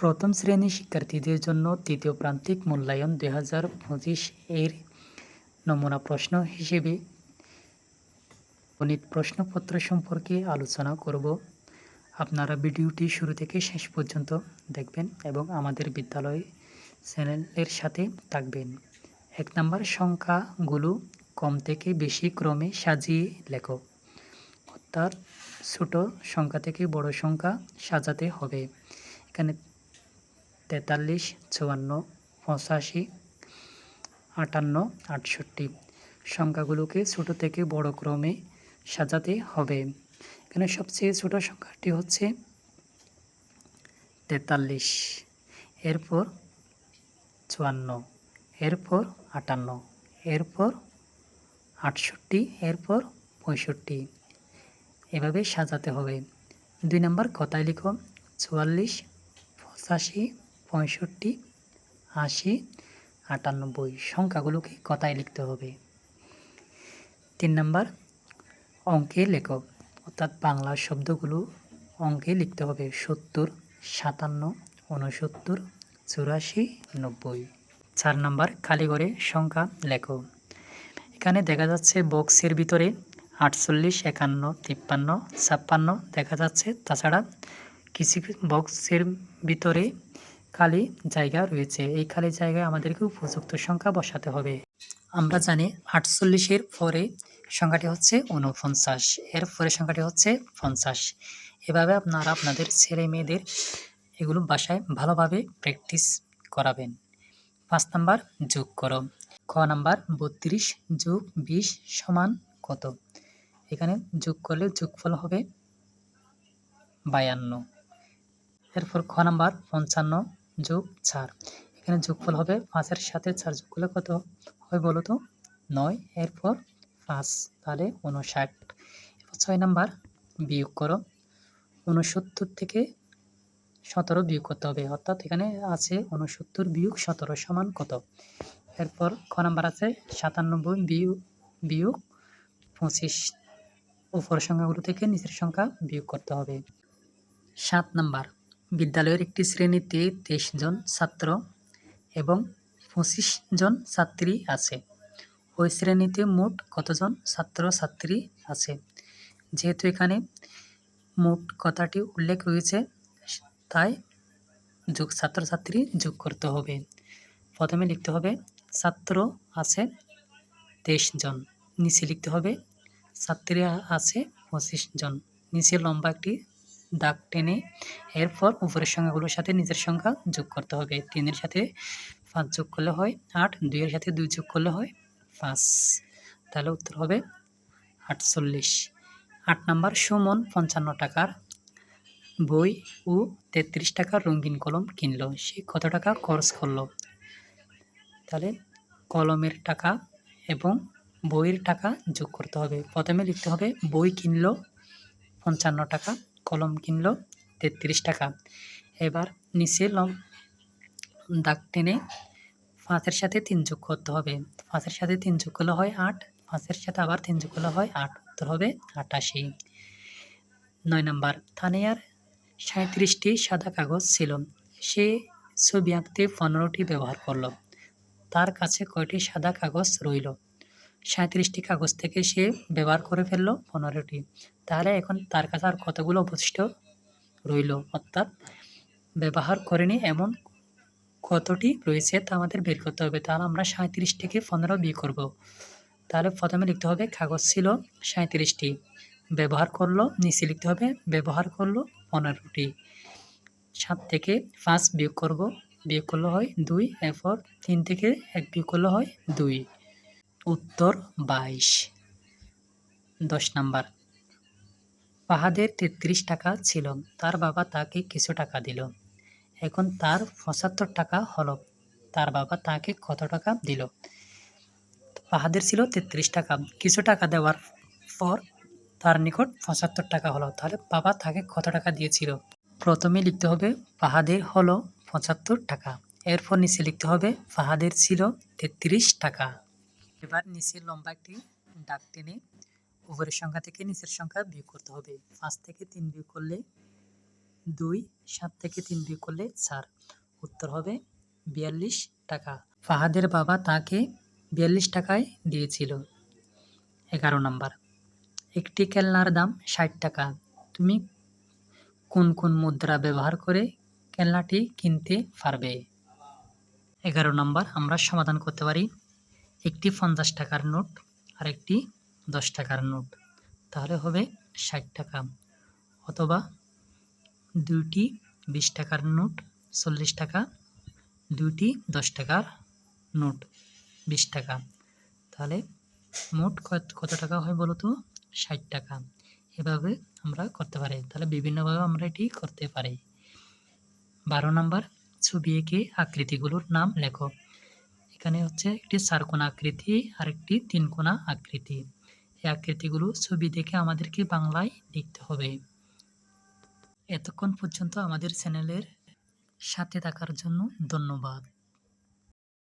প্রথম শ্রেণির শিক্ষার্থীদের জন্য তৃতীয় প্রান্তিক মূল্যায়ন দুই হাজার পঁচিশ এর নমুনা প্রশ্ন হিসেবে গণিত প্রশ্নপত্র সম্পর্কে আলোচনা করব। আপনারা ভিডিওটি শুরু থেকে শেষ পর্যন্ত দেখবেন এবং আমাদের বিদ্যালয় চ্যানেলের সাথে থাকবেন। এক নম্বর সংখ্যাগুলো কম থেকে বেশি ক্রমে সাজিয়ে লেখো। অর্থাৎ ছোট সংখ্যা থেকে বড় সংখ্যা সাজাতে হবে। এখানে তেতাল্লিশ, চুয়ান্ন, পঁচাশি, আটান্ন, আটষট্টি। সংখ্যাগুলোকে ছোট থেকে বড় ক্রমে সাজাতে হবে। এখানে সবচেয়ে ছোট সংখ্যাটি হচ্ছে তেতাল্লিশ, এরপর চুয়ান্ন, এরপর আটান্ন, এরপর আটষট্টি, এরপর পঁয়ষট্টি। এভাবে সাজাতে হবে। দুই নম্বর কথায় লিখো, চুয়াল্লিশ, পঁচাশি পঁয়ষট্টি, আশি, আটানব্বই সংখ্যাগুলোকে কথায় লিখতে হবে। তিন নম্বর অঙ্কে লেখো অর্থাৎ বাংলা শব্দগুলো অঙ্কে লিখতে হবে। সত্তর, সাতান্ন উনসত্তর চুরাশি, নব্বই। চার নম্বর, খালি সংখ্যা লেখো। এখানে দেখা যাচ্ছে বক্সের ভিতরে আটচল্লিশ, একান্ন, তিপ্পান্ন, ছাপ্পান্ন দেখা যাচ্ছে। তাছাড়া কিছু বক্সের ভিতরে খালি জায়গা রয়েছে। এই খালি জায়গায় আমাদেরকে উপযুক্ত সংখ্যা বসাতে হবে। আমরা জানি আটচল্লিশের পরে সংখ্যাটি হচ্ছে উনপঞ্চাশ এর পরে সংখ্যাটি হচ্ছে পঞ্চাশ। এভাবে আপনারা আপনাদের ছেলে মেয়েদের এগুলো বাসায় ভালোভাবে প্র্যাকটিস করাবেন। পাঁচ নাম্বার যোগ করো। খ নাম্বার বত্রিশ যোগ বিশ সমান কত? এখানে যোগ করলে যোগফল হবে বায়ান্ন। এরপর খ নাম্বার পঞ্চান্ন যোগ চার। এখানে যোগফল হবে পাঁচের সাথে চার যোগ করলে কত হয় বলো তো? নয়, এরপর পাঁচ, তাহলে উনষাট এরপর ছয় নাম্বার বিয়োগ করো। উনসত্তর থেকে সতেরো বিয়োগ করতে হবে, অর্থাৎ এখানে আছে উনসত্তর বিয়োগ সতেরো সমান কত? এরপর খ নাম্বার আছে সাতানব্বই বিয়োগ বিয়োগ পঁচিশ। উপর সংখ্যাগুলো থেকে নিচের সংখ্যা বিয়োগ করতে হবে। সাত নাম্বার বিদ্যালয়ের একটি শ্রেণীতে তেইশ জন ছাত্র এবং পঁচিশ জন ছাত্রী আছে। ওই শ্রেণীতে মোট কতজন ছাত্র ছাত্রী আছে? যেহেতু এখানে মোট কথাটি উল্লেখ রয়েছে, তাই যোগ ছাত্রছাত্রী যোগ করতে হবে। প্রথমে লিখতে হবে, ছাত্র আছে তেইশ জন। নিচে লিখতে হবে, ছাত্রী আছে পঁচিশ জন। নিচে লম্বা একটি দাগ টেনে এরপর উপরের সংখ্যাগুলোর সাথে নিজের সংখ্যা যোগ করতে হবে। তিনের সাথে পাঁচ যোগ করলে হয় আট, দুইয়ের সাথে দুই যোগ করলে হয় পাঁচ। তাহলে উত্তর হবে আটচল্লিশ। আট নাম্বার সুমন পঞ্চান্ন টাকার বই ও তেত্রিশ টাকার রঙিন কলম কিনলো। সে কত টাকা খরচ করল? তাহলে কলমের টাকা এবং বইয়ের টাকা যোগ করতে হবে। প্রথমে লিখতে হবে, বই কিনলো পঞ্চান্ন টাকা কলম কিনলো, তেত্রিশ টাকা। এবার নিচে লম, দাগ টেনে পাঁচের সাথে তিন যোগ করতে হবে। পাঁচের সাথে তিন যোগ করলে হয় আট পাঁচের সাথে আবার তিন যোগ করলে হয় আট, উত্তর হবে আটাশি। নয় নম্বর, থানিয়ার সাঁত্রিশটি সাদা কাগজ ছিল। সে ছবি আঁকতে পনেরোটি ব্যবহার করল। তার কাছে কয়টি সাদা কাগজ রইল? সাঁত্রিশটি কাগজ থেকে সে ব্যবহার করে ফেলল পনেরোটি। তাহলে এখন তার কাছে আর কতগুলো অবশিষ্ট রইল? অর্থাৎ ব্যবহার করেনি এমন কতটি রয়েছে তা আমাদের বের করতে হবে। তাহলে আমরা সাঁত্রিশ থেকে পনেরো বিয়ে করব। তাহলে প্রথমে লিখতে হবে কাগজ ছিল সাঁত্রিশটি ব্যবহার করল, নিচে লিখতে হবে ব্যবহার করল পনেরোটি। সাত থেকে পাঁচ বিয়োগ করব। বিয়োগ করলে হয় দুই, এরপর তিন থেকে এক বিয়োগ করলে হয় দুই। উত্তর বাইশ। দশ নাম্বার। পাহাদের তেত্রিশ টাকা ছিল। তার বাবা তাকে কিছু টাকা দিল। এখন তার পঁচাত্তর টাকা হলো। তার বাবা তাকে কত টাকা দিল? পাহাদের ছিল তেত্রিশ টাকা। কিছু টাকা দেওয়ার পর তার নিকট পঁচাত্তর টাকা হলো। তাহলে বাবা তাকে কত টাকা দিয়েছিল? প্রথমে লিখতে হবে পাহাদের হলো পঁচাত্তর টাকা। এরপর নিচে লিখতে হবে ফাহাদের ছিল তেত্রিশ টাকা। এবার নিচের লম্বা একটি ডাক টেনে উপরের সংখ্যা থেকে নিচের সংখ্যা বিয়োগ করতে হবে। পাঁচ থেকে তিন বিয়োগ করলে দুই, সাত থেকে তিন বিয়োগ করলে চার। উত্তর হবে বিয়াল্লিশ টাকা। ফাহাদের বাবা তাকে বিয়াল্লিশ টাকায় দিয়েছিল। এগারো নাম্বার। একটি খেলনার দাম ষাট টাকা। তুমি কোন কোন মুদ্রা ব্যবহার করে খেলনাটি কিনতে পারবে? এগারো নম্বর, আমরা সমাধান করতে পারি একটি পঞ্চাশ টাকার নোট আর একটি দশ টাকার নোট। তাহলে হবে ষাট টাকা অথবা দুইটি বিশ টাকার নোট, চল্লিশ টাকা, দুইটি দশ টাকার নোট, বিশ টাকা। তাহলে মোট কত- টাকা হয় বলো তো? ষাট টাকা। এভাবে আমরা করতে পারি। তাহলে বিভিন্নভাবে আমরা এটি করতে পারি। বারো নম্বর ছবি এঁকে আকৃতিগুলোর নাম লেখো। এখানে হচ্ছে একটি চারকোনা আকৃতি আর একটি তিনকোনা আকৃতি। এই আকৃতিগুলো ছবি দেখে আমাদেরকে বাংলায় লিখতে হবে। এতক্ষণ পর্যন্ত আমাদের চ্যানেলের সাথে থাকার জন্য ধন্যবাদ।